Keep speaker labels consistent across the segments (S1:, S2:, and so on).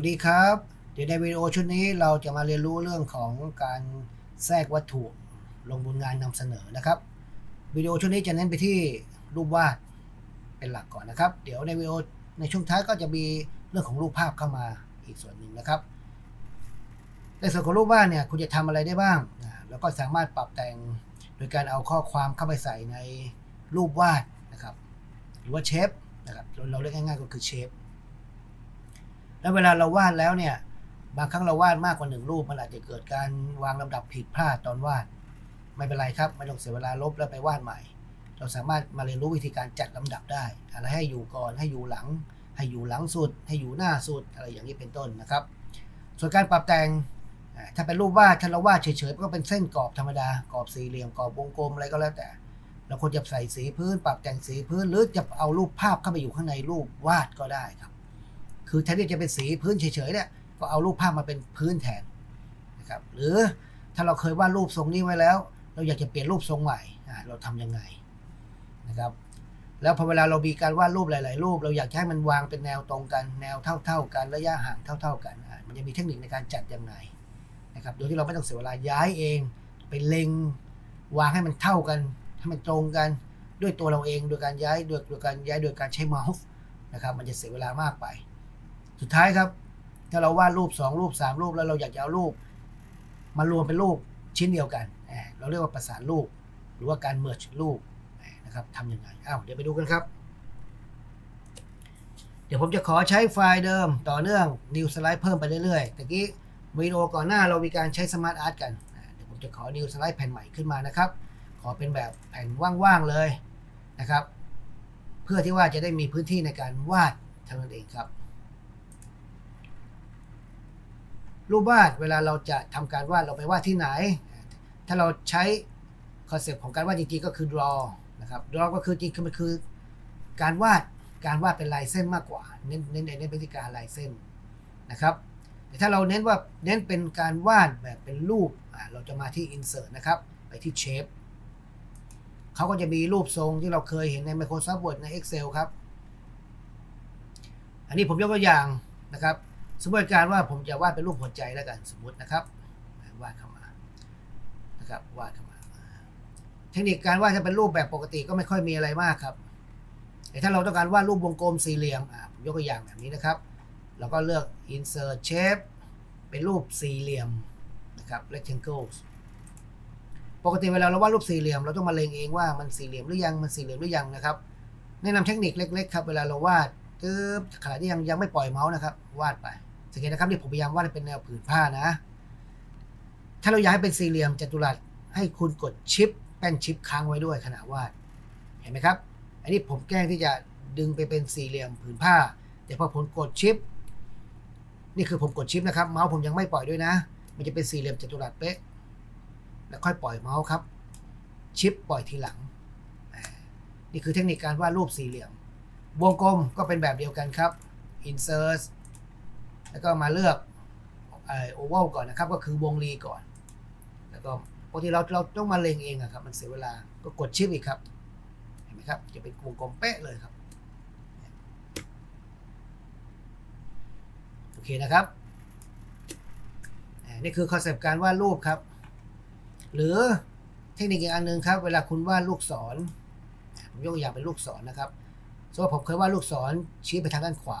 S1: วัสดีครับ เดี๋ยวในวิดีโอชุดนี้เราจะมาเรียนรู้เรื่องของการแทรกวัตถุลงบนงานนำเสนอนะครับวิดีโอชุดนี้จะเน้นไปที่รูปวาดเป็นหลักก่อนนะครับ เดี๋ยวในวิดีโอในช่วงท้ายก็จะมีเรื่องของรูปภาพเข้ามาอีกส่วนหนึ่งนะครับ ในส่วนของรูปวาดเนี่ยคุณจะทำอะไรได้บ้าง แล้วก็สามารถปรับแต่งโดยการเอาข้อความเข้าไปใส่ในรูปวาดนะครับ หรือว่าเชฟนะครับเราเรียกง่ายๆก็คือเชฟ แล้วเวลาเราวาดแล้วเนี่ย บางครั้งเราวาดมากกว่าหนึ่งรูป มันอาจจะเกิดการวางลำดับผิดพลาดตอนวาด ไม่เป็นไรครับ ไม่ต้องเสียเวลาลบแล้วไปวาดใหม่ เราสามารถมาเรียนรู้วิธีการจัดลำดับได้ อะไรให้อยู่ก่อนให้อยู่หลัง ให้อยู่หลังสุด ให้อยู่หน้าสุดอะไรอย่างนี้เป็นต้นนะครับ ส่วนการปรับแต่งถ้าเป็นรูปวาดถ้าเราวาดเฉยๆก็เป็นเส้นกรอบธรรมดากรอบสี่เหลี่ยมกรอบวงกลมอะไรก็แล้วแต่เราควรจะใส่สีพื้น ปรับแต่งสีพื้นหรือจะเอารูปภาพเข้าไปอยู่ข้างในรูปวาดก็ได้ครับ คือแทนที่จะเป็นสีพื้นเฉยๆเนี่ยก็เอารูปภาพมาเป็นพื้นแทนนะครับหรือถ้าเราเคยวาดรูปทรงนี้ไว้แล้ว เราอยากจะเปลี่ยนรูปทรงใหม่เราทำยังไงนะครับแล้วพอเวลาเรามีการวาดรูปหลาย ๆ รูป เราอยากให้มันวางเป็นแนวตรงกัน แนวเท่า ๆ กันระยะห่างเท่า ๆ กัน มันจะมีเทคนิคในการจัดยังไงนะครับโดยที่เราไม่ต้องเสียเวลาย้ายเองไปเล็ง วางให้มันเท่ากันให้มันตรงกันด้วยตัวเราเองโดยการย้ายโดยโดยการย้ายโดยการใช้เมาส์นะครับมันจะเสียเวลามากไป สุดท้ายครับ ถ้าเราวาดรูป2รูป3รูปแล้วเราอยากจะเอารูปมารวมเป็นรูปชิ้นเดียวกัน เราเรียกว่าประสานรูป หรือว่าการเมิร์ชรูปนะครับทำยังไงอ้าวเดี๋ยวไปดูกันครับ เดี๋ยวผมจะขอใช้ไฟล์เดิมต่อเนื่อง new slide เพิ่มไปเรื่อยๆตะกี้วิดีโอก่อนหน้าเรามีการใช้ smart art กันเดี๋ยวผมจะขอ new slide แผ่นใหม่ขึ้นมานะครับ ขอเป็นแบบแผ่นว่างๆเลยนะครับ เพื่อที่ว่าจะได้มีพื้นที่ในการวาดเท่านั้นเองครับ รูปวาดเวลาเราจะทำการวาดเราไปวาดที่ไหน ถ้าเราใช้คอนเซปต์ของการวาดจริงๆก็คือ draw นะครับ draw ก็คือจริงๆมันคือการวาดการวาดเป็นลายเส้นมากกว่า เน้นเน้นเน้นเป็นการลายเส้นนะครับแต่ถ้าเราเน้นว่าเน้นเป็นการวาดแบบเป็นรูปเราจะมาที่ insert นะครับไปที่ shape เขาก็จะมีรูปทรงที่เราเคยเห็นใน Microsoft Word ใน Excel ครับ อันนี้ผมยกตัวอย่างนะครับ สมมติการว่าผมจะวาดเป็นรูปหัวใจแล้วกันสมมตินะครับวาดเข้ามานะครับวาดเข้ามา เทคนิคการวาดถ้าเป็นรูปแบบปกติก็ไม่ค่อยมีอะไรมากครับแต่ถ้าเราต้องการวาดรูปวงกลมสี่เหลี่ยมอะผมยกตัวอย่างแบบนี้นะครับ เราก็เลือก insert shape เป็นรูปสี่เหลี่ยมนะครับ rectangles ปกติเวลาเราวาดรูปสี่เหลี่ยม เราต้องมาเล็งเองว่ามันสี่เหลี่ยมหรือยังมันสี่เหลี่ยมหรือยังนะครับแนะนำเทคนิคเล็กๆครับเวลาเราวาดตึ๊บขณะที่ยังยังไม่ปล่อยเมาส์นะครับ วาดไป สังเกตนะครับที่ผมพยายามวาดเป็นแนวผืนผ้านะ ถ้าเราอยากให้เป็นสี่เหลี่ยมจัตุรัสให้คุณกดชิปแป้นชิปค้างไว้ด้วยขณะวาด เห็นไหมครับ อันนี้ผมแกล้งที่จะดึงไปเป็นสี่เหลี่ยมผืนผ้า แต่พอผมกดชิป นี่คือผมกดชิปนะครับ เมาส์ผมยังไม่ปล่อยด้วยนะ มันจะเป็นสี่เหลี่ยมจัตุรัสเป๊ะ แล้วค่อยปล่อยเมาส์ครับ ชิปปล่อยทีหลัง นี่คือเทคนิคการวาดรูปสี่เหลี่ยม วงกลมก็เป็นแบบเดียวกันครับ insert แล้วก็มาเลือกเอ่อ oval ก่อนนะครับ ก็คือวงรีก่อน แล้วก็ปกติเราเราต้องมาเล็งเองอะครับ มันเสียเวลาก็กดชิปอีกครับ เห็นไหมครับ จะเป็นวงกลมเป๊ะเลยครับ โอเคนะครับ นี่คือคอนเซปต์การวาดรูปครับ หรือเทคนิคอีกอันหนึ่งครับ เวลาคุณวาดลูกศรอ่าผมยกตัวอย่างเป็นลูกศรนะครับสมมติผมเคยวาดลูกศรชี้ไปทางด้านขวา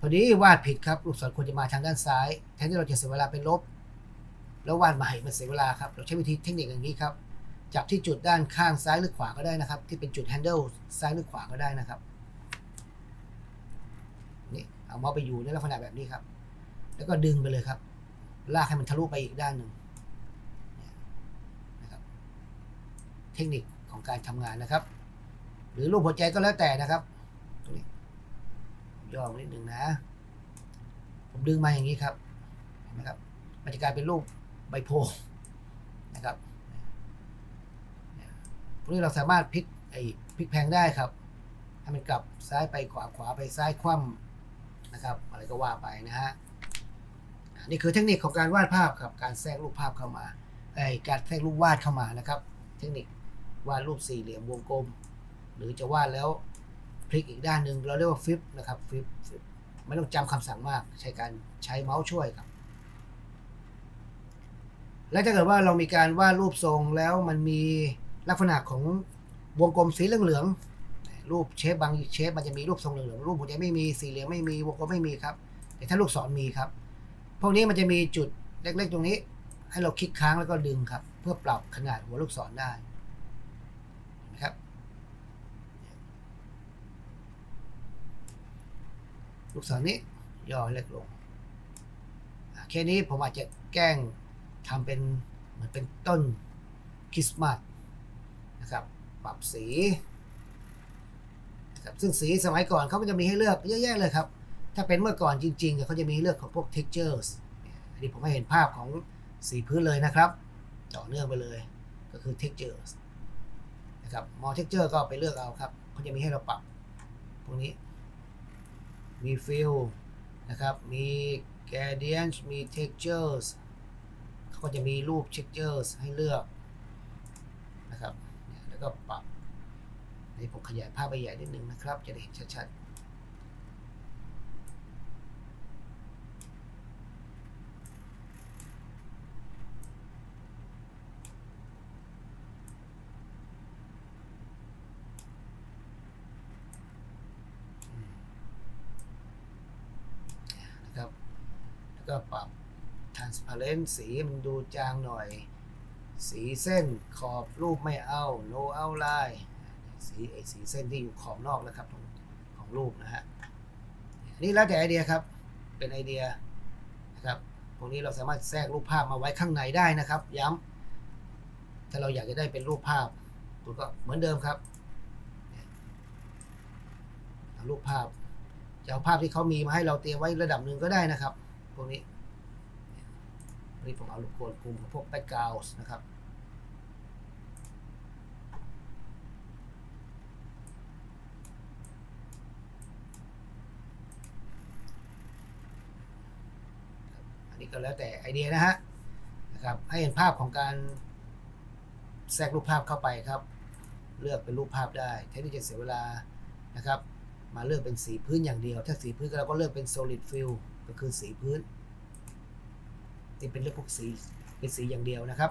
S1: พอดีวาดผิดครับลูกศรควรจะมาทางด้านซ้าย แทนที่เราจะเสียเวลาเป็นลบ แล้ววาดใหม่มันเสียเวลาครับ เราใช้วิธีเทคนิคอย่างนี้ครับ จับที่จุดด้านข้างซ้ายหรือขวาก็ได้นะครับ ที่เป็นจุด handle ซ้ายหรือขวาก็ได้นะครับ นี่เอาเมาส์ไปอยู่ในลักษณะแบบนี้ครับ แล้วก็ดึงไปเลยครับ ลากให้มันทะลุไปอีกด้านหนึ่งเนี่ยนะครับ เทคนิคของการทำงานนะครับ หรือรูปหัวใจก็แล้วแต่นะครับ ย่อนิดหนึ่งนะ ผมดึงมาอย่างนี้ครับเห็นไหมครับมันจะกลายเป็นรูปใบโพธิ์นะครับพวกนี้เราสามารถพลิกไอ้พลิกแพงได้ครับให้มันกลับซ้ายไปขวาขวาไปซ้ายคว่ำนะครับ อะไรก็ว่าไปนะฮะนี่คือเทคนิคของการวาดภาพครับ การแทรกรูปภาพเข้ามาไอ้การแทรกรูปวาดเข้ามานะครับ เทคนิควาดรูปสี่เหลี่ยมวงกลม หรือจะวาดแล้ว พลิกอีกด้านหนึ่งเราเรียกว่าฟลิปนะครับฟลิปไม่ต้องจำคำสั่งมากใช้การใช้เมาส์ช่วยครับ และถ้าเกิดว่าเรามีการวาดรูปทรงแล้วมันมีลักษณะของวงกลมสีเหลืองๆรูปเชฟบางเชฟมันจะมีรูปทรงเหลืองๆรูปหัวใจไม่มีสีเหลืองไม่มีวงกลมไม่มีครับ แต่ถ้าลูกศรมีครับ พวกนี้มันจะมีจุดเล็กๆตรงนี้ ให้เราคลิกค้างแล้วก็ดึงครับ เพื่อปรับขนาดหัวลูกศรได้นะครับ ลูกศรนี้ย่อให้เล็กลงแค่นี้ผมอาจจะแกล้งทำเป็นเหมือนเป็นต้นคริสต์มาสนะครับ ปรับสีนะครับซึ่งสีสมัยก่อนเขาก็จะมีให้เลือกเยอะแยะเลยครับ ถ้าเป็นเมื่อก่อนจริงๆเขาจะมีเลือกของพวก textures เนี่ยอันนี้ผมให้เห็นภาพของสีพื้นเลยนะครับต่อเนื่องไปเลยก็คือ textures นะครับ more texture ก็ไปเลือกเอาครับเขาจะมีให้เราปรับพวกนี้ มีฟิลนะครับ มีแกเดียนมีเท็กเจอร์สเขาก็จะมีรูปเท็กเจอร์สให้เลือกนะครับ แล้วก็ปรับนี่ผมขยายภาพไปใหญ่นิดนึงนะครับ จะได้เห็นชัดๆ นะครับ แล้วก็ปรับ transparent สีมันดูจางหน่อย สีเส้นขอบรูปไม่เอา no outline สีไอสีเส้นที่อยู่ขอบนอกนะครับของของรูปนะฮะนี่แล้วแต่ไอเดียครับเป็นไอเดียนะครับพวกนี้เราสามารถแทรกรูปภาพมาไว้ข้างในได้นะครับ ย้ำถ้าเราอยากจะได้เป็นรูปภาพตัวก็เหมือนเดิมครับรูปภาพจะเอาภาพที่เขามีมาให้เราเตรียมไว้ระดับหนึ่งก็ได้นะครับพวกนี้ นนี้ผมเอาลูกโกนกลุ่มพวกแบ็กกราวส์นะครับอันนี้ก็แล้วแต่ไอเดียนะฮะนะครับให้เห็นภาพของการแทรกรูปภาพเข้าไปครับ เลือกเป็นรูปภาพได้แทนที่จะเสียเวลานะครับ มาเลือกเป็นสีพื้นอย่างเดียว ถ้าสีพื้นเราก็เลือกเป็น solid fill ก็คือสีพื้น ที่เป็นเรื่องพวกสีเป็นสีอย่างเดียวนะครับ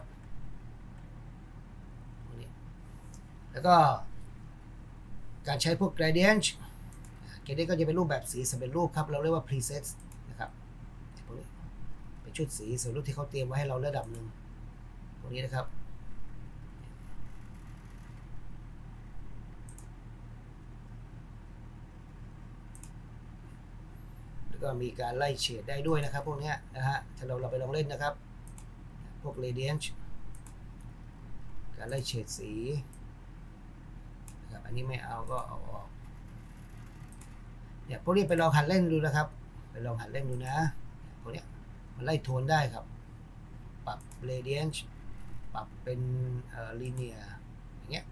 S1: แล้วก็การใช้พวก gradient gradient ก็จะเป็นรูปแบบสีสำเร็จรูปครับ เราเรียกว่า preset นะครับเป็นชุดสีสำเร็จรูปที่เขาเตรียมไว้ให้เราระดับหนึ่งตรงนี้นะครับ แล้ว ก็มีการไล่เฉดได้ด้วยนะครับ พวกนี้นะฮะถ้าเราเราไปลองเล่นนะครับ พวก gradient การไล่เฉดสีนะครับอันนี้ไม่เอาก็เอาออกเนี่ยพวกนี้ไปลองหัดเล่นดูนะครับ ไปลองหัดเล่นดูนะพวกนี้มันไล่โทนได้ครับ ปรับ gradient ปรับเป็นเอ่อ linear อย่างเงี้ย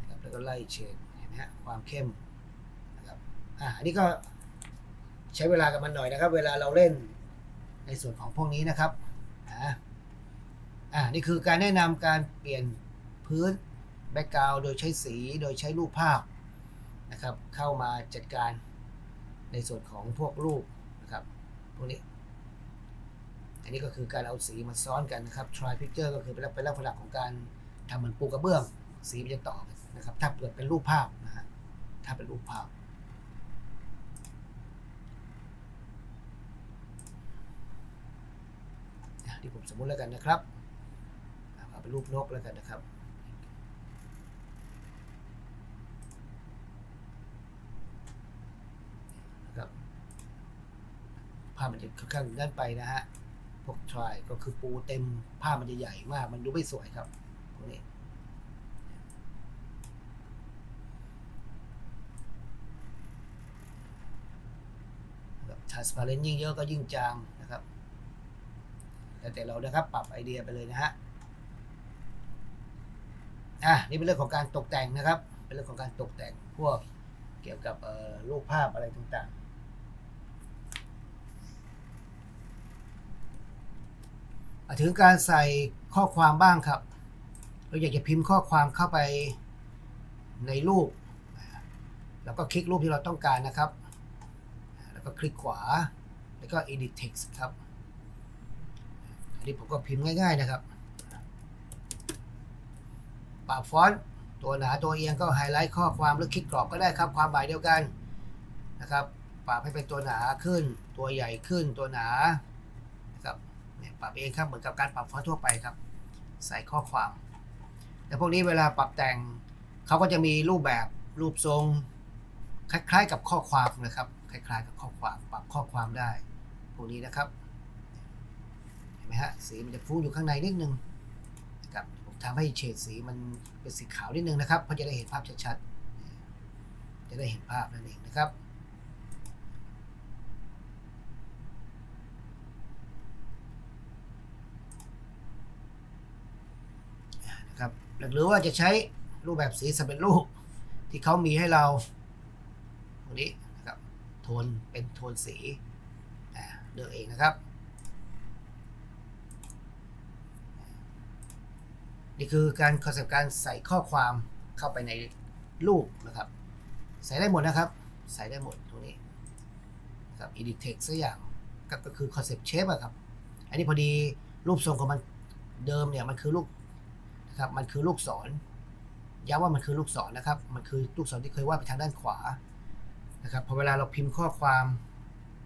S1: นะครับแล้วก็ไล่เฉดเห็นไหมฮะความเข้มนะครับอะอันนี้ก็ ใช้เวลากับมันหน่อยนะครับ เวลาเราเล่นในส่วนของพวกนี้นะครับอ่าอ่านี่คือการแนะนำการเปลี่ยนพื้นแบ็กกราวโดยใช้สีโดยใช้รูปภาพนะครับ เข้ามาจัดการในส่วนของพวกรูปนะครับพวกนี้ อันนี้ก็คือการเอาสีมาซ้อนกันนะครับ try picture ก็คือเป็นเป็นลักษณะของการทำเหมือนปูกระเบื้อง สีมันจะต่อกันนะครับ ถ้าเกิดเป็นรูปภาพนะฮะถ้าเป็นรูปภาพ อะ ที่ผมสมมุติแล้วกันนะครับเอาเป็นรูปนกแล้วกันนะครับ นะครับภาพมันจะค่อนข้างด้านไปนะฮะพวกทรายก็คือปูเต็มภาพมันจะใหญ่มาก มันดูไม่สวยครับพวกนี้แบบ transparent ยิ่งเยอะก็ยิ่งจาง แล้วแต่เรานะครับปรับไอเดียไปเลยนะฮะอะนี่เป็นเรื่องของการตกแต่งนะครับ เป็นเรื่องของการตกแต่งพวกเกี่ยวกับเอ่อรูปภาพอะไรต่างๆถึงการใส่ข้อความบ้างครับ เราอยากจะพิมพ์ข้อความเข้าไปในรูป แล้วก็คลิกรูปที่เราต้องการนะครับ แล้วก็คลิกขวา แล้วก็ edit text ครับ อันนี้ผมก็พิมพ์ง่าย ๆนะครับ ปรับฟอนต์ตัวหนาตัวเอียงก็ไฮไลท์ข้อความหรือคลิกกรอบก็ได้ครับ ความหมายเดียวกันนะครับ ปรับให้เป็นตัวหนาขึ้น ตัวใหญ่ขึ้น ตัวหนานะครับเนี่ยปรับเองครับเหมือนกับการปรับฟอนต์ทั่วไปครับ ใส่ข้อความ แต่พวกนี้เวลาปรับแต่งเขาก็จะมีรูปแบบรูปทรง คล้ายๆ กับข้อความนะครับ คล้ายๆ กับข้อความ ปรับข้อความได้ พวกนี้นะครับ ไหมฮะ สีมันจะฟุ้งอยู่ข้างในนิดนึงนะครับผมทำให้เฉดสีมันเป็นสีขาวนิดนึงนะครับเพื่อจะได้เห็นภาพชัดๆ จะได้เห็นภาพนั่นเองนะครับนะครับหรือว่าจะใช้รูปแบบสีสำเร็จรูปที่เขามีให้เราตรงนี้นะครับโทนเป็นโทนสีเลือกเองนะครับ นี่คือการคอนเซปต์การใส่ข้อความเข้าไปในรูปนะครับ ใส่ได้หมดนะครับ ใส่ได้หมดตรงนี้นะครับ edit text สักอย่างกก็คือคอนเซปต์เชฟอะครับ อันนี้พอดีรูปทรงของมันเดิมเนี่ยมันคือลูกนะครับมันคือลูกศรย้ำว่ามันคือลูกศรนะครับ มันคือลูกศรที่เคยวาดไปทางด้านขวานะครับพอเวลาเราพิมพ์ข้อความ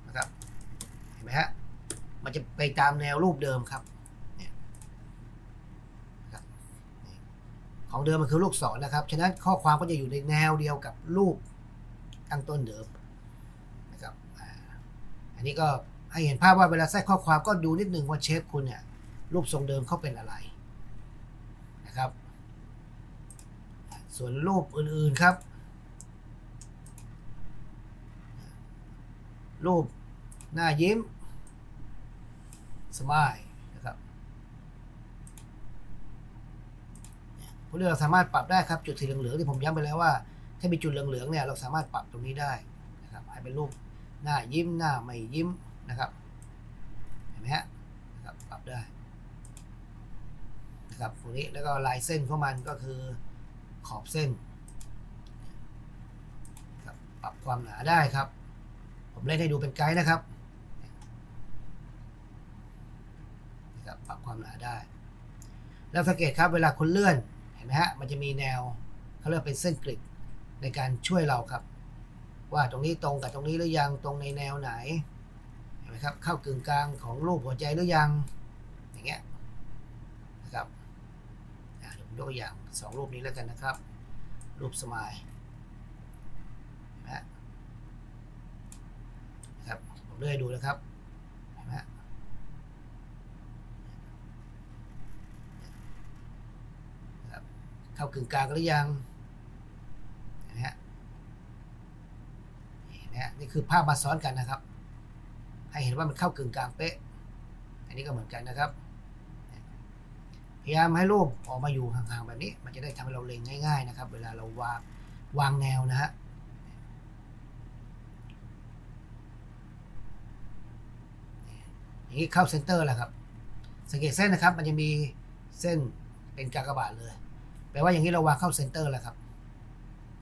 S1: นะครับเห็นไหมฮะมันจะไปตามแนวรูปเดิมครับเนี่ยนะครับนี่ ของเดิมมันคือลูกศรนะครับฉะนั้นข้อความก็จะอยู่ในแนวเดียวกับรูปตั้งต้นเดิมนะครับอันนี้ก็ให้เห็นภาพว่าเวลาใส่ข้อความก็ดูนิดนึงว่าเชฟคุณเนี่ยรูปทรงเดิมเขาเป็นอะไรนะครับ ส่วนรูปอื่นๆครับ รูปหน้ายิ้มสมายนะครับ พวกนี้เราสามารถปรับได้ครับจุดสีเหลืองๆที่ผมย้ำไปแล้วว่า ถ้ามีจุดเหลืองๆเนี่ยเราสามารถปรับตรงนี้ได้นะครับให้เป็นรูปหน้ายิ้มหน้าไม่ยิ้มนะครับเห็นไหมฮะนะครับปรับได้นะครับตรงนี้แล้วก็ลายเส้นของมันก็คือขอบเส้นครับปรับความหนาได้ครับ ผมเล่นให้ดูเป็นไกด์นะครับนะครับ ปรับความหนาได้ แล้วสังเกตครับเวลาคุณเลื่อน ห็นไหมฮะ มันจะมีแนวเขาเรียกเป็นเส้นกริดในการช่วยเราครับ ว่าตรงนี้ตรงกับตรงนี้หรือยังตรงในแนวไหนเห็นไหมครับเข้ากึ่งกลางของรูปหัวใจหรือยังอย่างเงี้ยนะครับอะเดี๋ยวผมยกตัวอย่างสองรูปนี้แล้วกันนะครับ รูปสมายนะนะครับผมเลื่อยดูนะครับเห็นไหมฮะนะครับ เข้ากึ่งกลางหรือยังนะฮะนะฮะนี่คือภาพมาซ้อนกันนะครับ ให้เห็นว่ามันเข้ากึ่งกลางเป๊ะ อันนี้ก็เหมือนกันนะครับ พยายามให้รูปออกมาอยู่ห่างๆแบบนี้ มันจะได้ทำให้เราเล็งง่าย ๆ นะครับ เวลาเราวางวางแนวนะฮะอย่างนี้เข้าเซนเตอร์แล้วครับ สังเกตเส้นนะครับ มันจะมีเส้นเป็นกากบาทเลย แปลว่าอย่างนี้เราวางเข้าเซนเตอร์แล้วครับ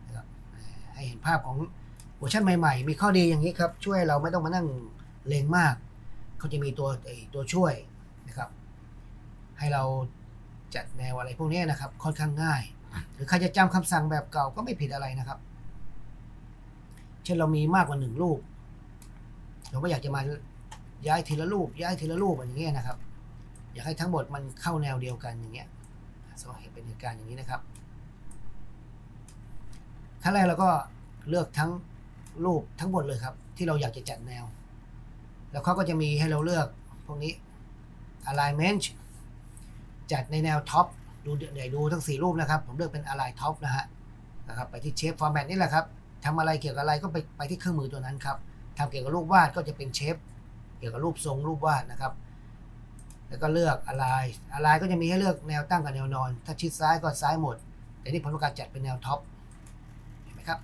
S1: นะครับ ให้เห็นภาพของเวอร์ชันใหม่ ๆ มีข้อดีอย่างนี้ครับ ช่วยเราไม่ต้องมานั่งเลงมาก เขาจะมีตัวตัวช่วยนะครับ ให้เราจัดแนวอะไรพวกนี้นะครับ ค่อนข้างง่าย หรือใครจะจำคำสั่งแบบเก่าก็ไม่ผิดอะไรนะครับ เช่นเรามีมากกว่าหนึ่งรูป เราก็อยากจะมาย้ายทีละรูป ย้ายทีละรูปอย่างเงี้ยนะครับ อยากให้ทั้งหมดมันเข้าแนวเดียวกันอย่างเงี้ย สมมติเห็นเป็นเหตุการณ์อย่างนี้นะครับ ขั้นแรกเราก็เลือกทั้งรูปทั้งหมดเลยครับ ที่เราอยากจะจัดแนว แล้วเขาก็จะมีให้เราเลือกพวกนี้ alignment จัดในแนวท็อปดูเดี๋ยวดูทั้ง 4 รูปนะครับ ผมเลือกเป็น align top นะฮะนะครับไปที่ shape format นี่แหละครับทำอะไรเกี่ยวกับอะไรก็ไปไปที่เครื่องมือตัวนั้นครับทำเกี่ยวกับรูปวาดก็จะเป็นเชฟเกี่ยวกับรูปทรงรูปวาดนะครับ แล้วก็เลือก align align ก็จะมีให้เลือกแนวตั้งกับแนวนอน ถ้าชิดซ้ายก็ซ้ายหมด แต่นี่ผมต้องการจัดเป็นแนวท็อปเห็นไหมครับ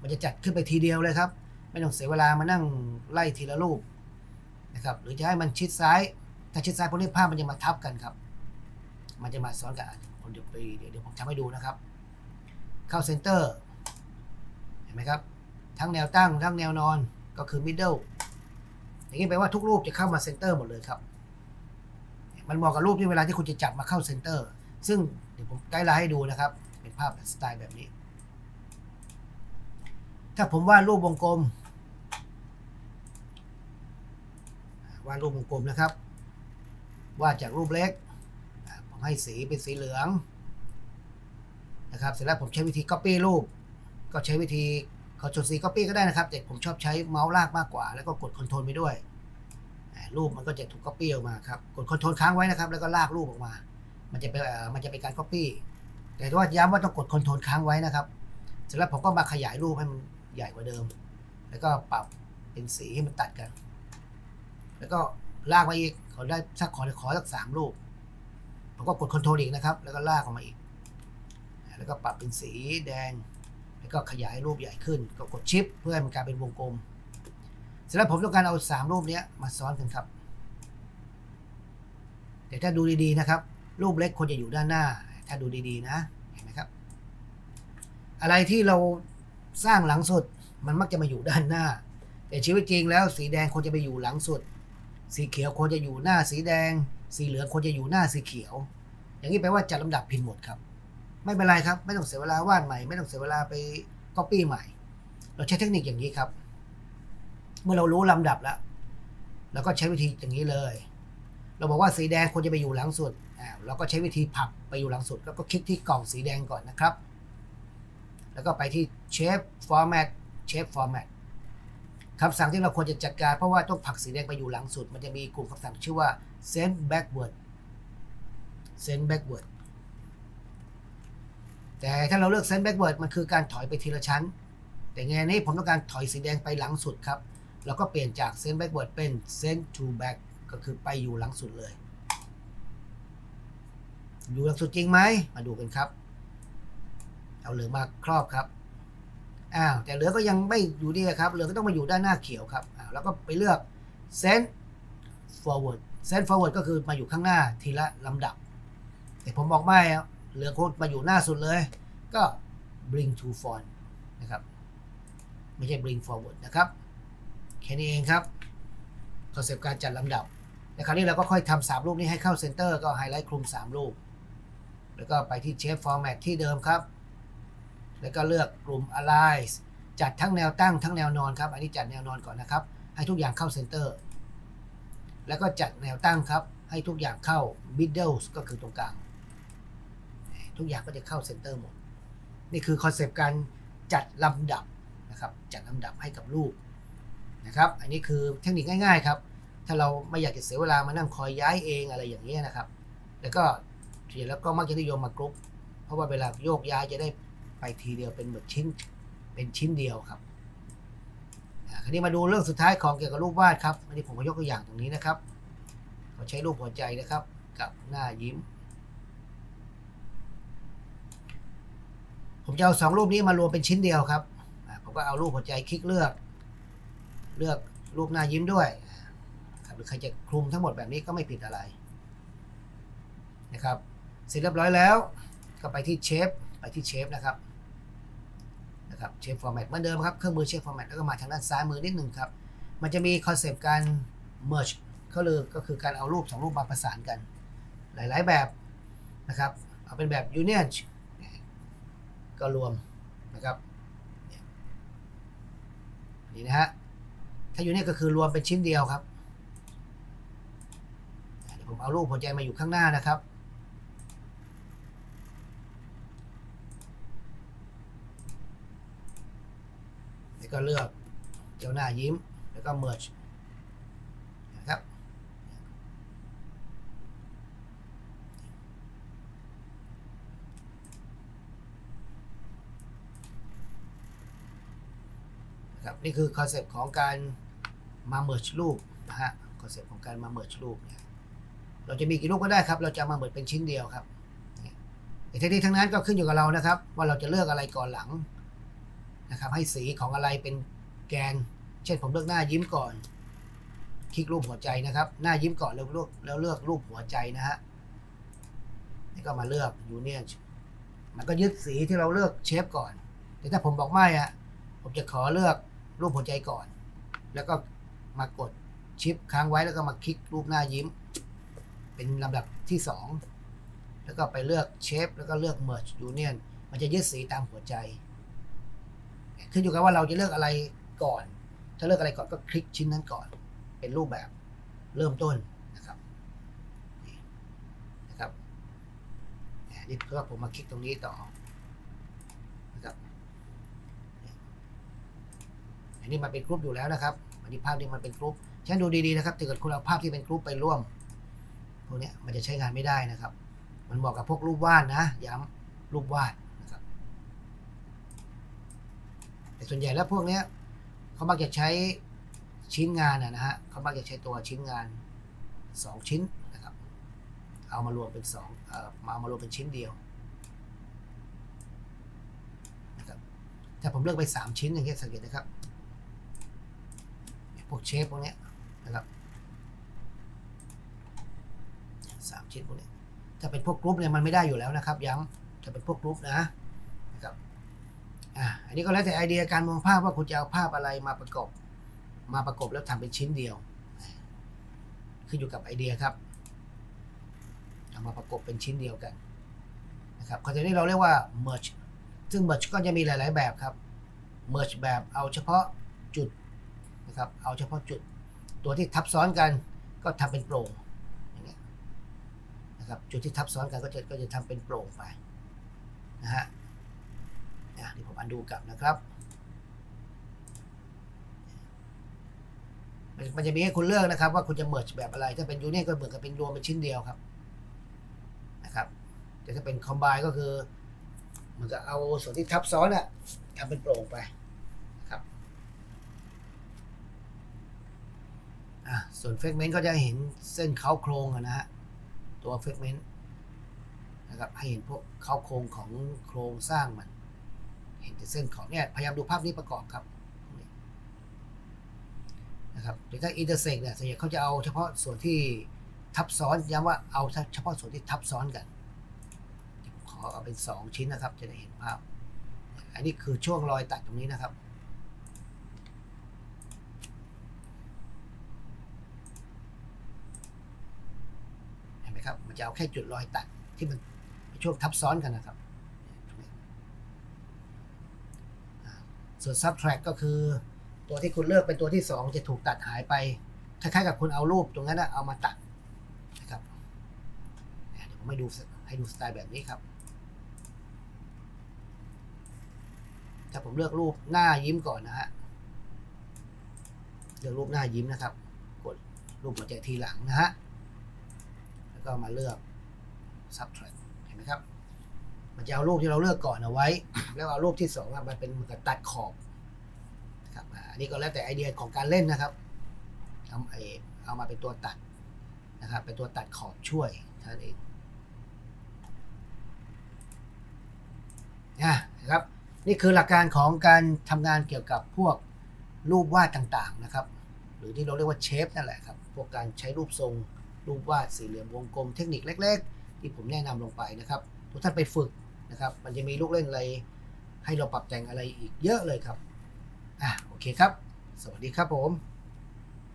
S1: มันจะจัดขึ้นไปทีเดียวเลยครับ ไม่ต้องเสียเวลามานั่งไล่ทีละรูปนะครับ หรือจะให้มันชิดซ้าย ถ้าชิดซ้ายพวกนี้ภาพมันจะมาทับกันครับ มันจะมาซ้อนกันผมเดี๋ยวไปเดี๋ยวผมทำให้ดูนะครับ เข้าเซนเตอร์ เห็นไหมครับ ทั้งแนวตั้งทั้งแนวนอนก็คือ middle อย่างนี้แปลว่าทุกรูปจะเข้ามาเซนเตอร์หมดเลยครับ มันเหมาะกับรูปที่เวลาที่คุณจะจับมาเข้าเซนเตอร์ ซึ่งเดี๋ยวผมไกด์ไลน์ให้ดูนะครับ เป็นภาพสไตล์แบบนี้ ถ้าผมวาดรูปวงกลม วาดรูปวงกลมนะครับ วาดจากรูปเล็ก ผมให้สีเป็นสีเหลืองนะครับ เสร็จแล้วผมใช้วิธี Copy รูป ก็ใช้วิธี Ctrl C Copy ก็ได้นะครับ แต่ผมชอบใช้เมาส์ลากมากกว่า แล้วก็กด Ctrl ไปด้วย รูปมันก็จะถูก Copy ออกมาครับ กด Ctrl ค้างไว้นะครับ แล้วก็ลากรูปออกมา มันจะเป็นมันจะเป็นการ Copy แต่ว่าย้ำว่าต้องกด Ctrl ค้างไว้นะครับ เสร็จแล้วผมก็มาขยายรูปให้มันใหญ่กว่าเดิม แล้วก็ปรับเป็นสีให้มันตัดกัน แล้วก็ลากมาอีกขอได้สักขอขอสักสามรูปผมก็กดคอนโทรลอีกนะครับ แล้วก็ลากออกมาอีก แล้วก็ปรับเป็นสีแดง แล้วก็ขยายรูปใหญ่ขึ้น ก็กดชิป เพื่อให้มันกลายเป็นวงกลม สร็จแล้วผมต้องการเอาสามรูปนี้มาซ้อนกันครับ แต่ถ้าดูดีๆนะครับ รูปเล็กควรจะอยู่ด้านหน้า ถ้าดูดีๆนะ เห็นไหมครับ อะไรที่เราสร้างหลังสุดมันมักจะมาอยู่ด้านหน้า แต่ชีวิตจริงแล้วสีแดงควรจะไปอยู่หลังสุด สีเขียวควรจะอยู่หน้าสีแดง สีเหลืองควรจะอยู่หน้าสีเขียว อย่างนี้แปลว่าจัดลำดับผิดหมดครับ ไม่เป็นไรครับ ไม่ต้องเสียเวลาวาดใหม่ ไม่ต้องเสียเวลาไปก๊อปปี้ใหม่ เราใช้เทคนิคอย่างนี้ครับ เมื่อเรารู้ลำดับแล้วเราก็ใช้วิธีอย่างนี้เลย เราบอกว่าสีแดงควรจะไปอยู่หลังสุดอ่าเราก็ใช้วิธีผลักไปอยู่หลังสุด แล้วก็คลิกที่กล่องสีแดงก่อนนะครับ แล้วก็ไปที่ shape format shape format คำสั่งที่เราควรจะจัดการเพราะว่าต้องผลักสีแดงไปอยู่หลังสุด มันจะมีกลุ่มคำสั่งชื่อว่า send backward send backward แต่ถ้าเราเลือก send backward มันคือการถอยไปทีละชั้น แต่งนนี้ผมต้องการถอยสีแดงไปหลังสุดครับ เราก็เปลี่ยนจาก send backward เป็น send to back ก็คือไปอยู่หลังสุดเลย อยู่หลังสุดจริงไหม มาดูกันครับ เอาเหลืองมาครอบครับ อ้าว แต่เหลืองก็ยังไม่อยู่ดีครับ เหลืองก็ต้องมาอยู่ด้านหน้าเขียวครับ อ้าว แล้วก็ไปเลือก send forward send forward ก็คือมาอยู่ข้างหน้าทีละลำดับ แต่ผมบอกไม่เหลือโคตรมาอยู่หน้าสุดเลย ก็ bring to front นะครับ ไม่ใช่ bring forward นะครับ แค่นี้เองครับคอนเซปต์การจัดลำดับในคราวนี้เราก็ค่อยทำสามรูปนี้ให้เข้าเซนเตอร์ก็ไฮไลท์คลุม3รูปแล้วก็ไปที่ Shape Format ที่เดิมครับ แล้วก็เลือกกลุ่ม Align จัดทั้งแนวตั้งทั้งแนวนอนครับ อันนี้จัดแนวนอนก่อนนะครับ ให้ทุกอย่างเข้าเซนเตอร์ แล้วก็จัดแนวตั้งครับ ให้ทุกอย่างเข้า Middle ก็คือตรงกลาง ทุกอย่างก็จะเข้าเซนเตอร์หมด นี่คือคอนเซปต์การจัดลำดับนะครับ จัดลำดับให้กับรูป นะครับ อันนี้คือเทคนิคง่ายๆครับ ถ้าเราไม่อยากจะเสียเวลามานั่งคอยย้ายเองอะไรอย่างนี้นะครับ แล้วก็เสร็จแล้วก็มักจะนิยมมากรุ๊ป เพราะว่าเวลาโยกย้ายจะได้ไปทีเดียวเป็นเหมือนชิ้น เป็นชิ้นเดียวครับคราวนี้มาดูเรื่องสุดท้ายของเกี่ยวกับรูปวาดครับ อันนี้ผมก็ยกตัวอย่างตรงนี้นะครับเขาใช้รูปหัวใจนะครับ กับหน้ายิ้ม ผมจะเอาสองรูปนี้มารวมเป็นชิ้นเดียวครับ ผมก็เอารูปหัวใจคลิกเลือก เลือกรูปหน้ายิ้มด้วยครับหรือใครจะคลุมทั้งหมดแบบนี้ก็ไม่ผิดอะไรนะครับ เสร็จเรียบร้อยแล้ว ก็ไปที่เชฟไปที่เชฟนะครับนะครับเชฟฟอร์แมตเหมือนเดิมครับเครื่องมือเชฟฟอร์แมตแล้วก็มาทางด้านซ้ายมือนิดหนึ่งครับ มันจะมีคอนเซปต์การ merge ก็เลยก็คือการเอารูปสองรูปมาประสานกัน หลายๆแบบนะครับ เอาเป็นแบบ union ก็รวมนะครับนี่นะฮะาอยู่นี่ก็คือรวมเป็นชิ้นเดียวครับเดี๋ยวผมเอารูปหัวใจมาอยู่ข้างหน้านะครับ แล้วก็เลือกเจ้าหน้ายิ้ม แล้วก็ merge นะครับนะครับนี่คือคอนเซปต์ของการ มาเมิร์ชรูปนะฮะคอนเซปต์ของการมาเมิร์ชรูปเนี่ยเราจะมีกี่รูปก็ได้ครับ เราจะมาเมิร์ชเป็นชิ้นเดียวครับเนี่ยแต่ทั้งนี้ทั้งนั้นก็ขึ้นอยู่กับเรานะครับ ว่าเราจะเลือกอะไรก่อนหลังนะครับให้สีของอะไรเป็นแกน เช่นผมเลือกหน้ายิ้มก่อน คลิกรูปหัวใจนะครับ หน้ายิ้มก่อนแล้วเลือกแล้วเลือกรูปหัวใจนะฮะนี่ก็มาเลือกยูเนียนมันก็ยึดสีที่เราเลือกเชฟก่อน แต่ถ้าผมบอกไม่อะผมจะขอเลือกรูปหัวใจก่อน แล้วก็ มากดชิปค้างไว้แล้วก็มาคลิกรูปหน้ายิ้ม เป็นลำดับที่ 2 แล้วก็ไปเลือกเชฟแล้วก็เลือก merge union มันจะยึดสีตามหัวใจ ขึ้นอยู่กับว่าเราจะเลือกอะไรก่อน ถ้าเลือกอะไรก่อนก็คลิกชิ้นนั้นก่อน เป็นรูปแบบเริ่มต้นนะครับนี่นะครับนี่เพื่อผมมาคลิกตรงนี้ต่อนะครับอันนี้มันเป็นกรุ๊ปอยู่แล้วนะครับ อันนี้ภาพนี้มันเป็นกรุ๊ปฉะนันดูดีๆนะครับถ้าเกิดคุณเอาภาพที่เป็นกรุ๊ปไปร่วมพวกนี้มันจะใช้งานไม่ได้นะครับ มันเหมาะกับพวกรูปวาดนะย้ำรูปวาดนะครับแต่ส่วนใหญ่แล้วพวกนี้เขามักจะใช้ชิ้นงานนะฮะเขามักจะใช้ตัวชิ้นงานสองชิ้นนะครับ เอามารวมเป็นสองเอ่อมามารวมเป็นชิ้นเดียวนะครับถ้าผมเลือกไปสามชิ้นอย่างเงี้ยสังเกตนะครับ พวกเชฟพวกนี้นะครับสามชิ้นพวกนี้ถ้าเป็นพวกกรุ๊ปเนี่ยมันไม่ได้อยู่แล้วนะครับ ย้ำถ้าเป็นพวกกรุ๊ปนะนะครับอะอันนี้ก็แล้วแต่ไอเดียการมองภาพว่าคุณจะเอาภาพอะไรมาประกอบมาประกบแล้วทำเป็นชิ้นเดียว ขึ้นอยู่กับไอเดียครับเอามาประกบเป็นชิ้นเดียวกันนะครับคอนเทนต์นี้เราเรียกว่า merge ซึ่ง merge ก็จะมีหลาย ๆ แบบครับ merge แบบเอาเฉพาะจุด นะครับ เอาเฉพาะจุด ตัวที่ทับซ้อนกันก็ทำเป็นโปร่งอย่างเงี้ยนะครับ จุดที่ทับซ้อนกันก็จะก็จะทำเป็นโปร่งไปนะฮะอะเดี๋ยวผมอันดูกลับนะครับ มันจะมีให้คุณเลือกนะครับ ว่าคุณจะเมิร์จแบบอะไร ถ้าเป็นยูเนียก็เหมือนกับเป็นรวมเป็นชิ้นเดียวครับนะครับ แต่ถ้าเป็นคอมไบก็คือ มันจะเอาส่วนที่ทับซ้อนอะทำเป็นโปร่งไปนะครับ อะส่วนเฟกเมนต์ก็จะเห็นเส้นเค้าโครงนะฮะตัวเฟกเมนต์นะครับให้เห็นพวกเค้าโครงของโครงสร้างมัน เห็นแต่เส้นของเนี่ยพยายามดูภาพนี้ประกอบครับนะครับหรือถ้าอินเตอร์เซกเนี่ยส่วนใหญ่เขาจะเอาเฉพาะส่วนที่ทับซ้อนย้ำว่าเอาเฉพาะส่วนที่ทับซ้อนกัน ขอเอาเป็น 2 ชิ้นนะครับ จะได้เห็นภาพ อันนี้คือช่วงรอยตัดตรงนี้นะครับ เห็นไหมครับ มัน จะเอาแค่จุดรอยตัดที่มันช่วงทับซ้อนกันนะครับ ส่วน subtract ก็คือตัวที่คุณเลือกเป็นตัวที่ 2 จะถูกตัดหายไป คล้ายๆกับคุณเอารูปตรงนั้นนะเอามาตัดนะครับเดี๋ยวผมให้ดูให้ดูสไตล์แบบนี้ครับถ้าผมเลือกรูปหน้ายิ้มก่อนนะฮะ เลือกรูปหน้ายิ้มนะครับ กดรูปหัวใจทีหลังนะฮะ แล้วก็มาเลือก subtract เห็นไหมครับ มันจะเอารูปที่เราเลือกก่อนเอาไว้ แล้วเอารูปที่สองมันเป็นเหมือนกับตัดขอบครับอ่าอันนี้ก็แล้วแต่ไอเดียของการเล่นนะครับเอาไอเอามาเป็นตัวตัดนะครับเป็นตัวตัดขอบช่วยเท่านั้นเองนะครับนี่คือหลักการของการทำงานเกี่ยวกับพวกรูปวาดต่างๆนะครับ หรือที่เราเรียกว่าเชฟนั่นแหละครับ พวกการใช้รูปทรง รูปวาดสี่เหลี่ยมวงกลมเทคนิคเล็ก ๆ ที่ผมแนะนำลงไปนะครับทุกท่านไปฝึกนะครับ มันจะมีลูกเล่นอะไร ให้เราปรับแต่งอะไรอีกเยอะเลยครับอะโอเคครับ สวัสดีครับผม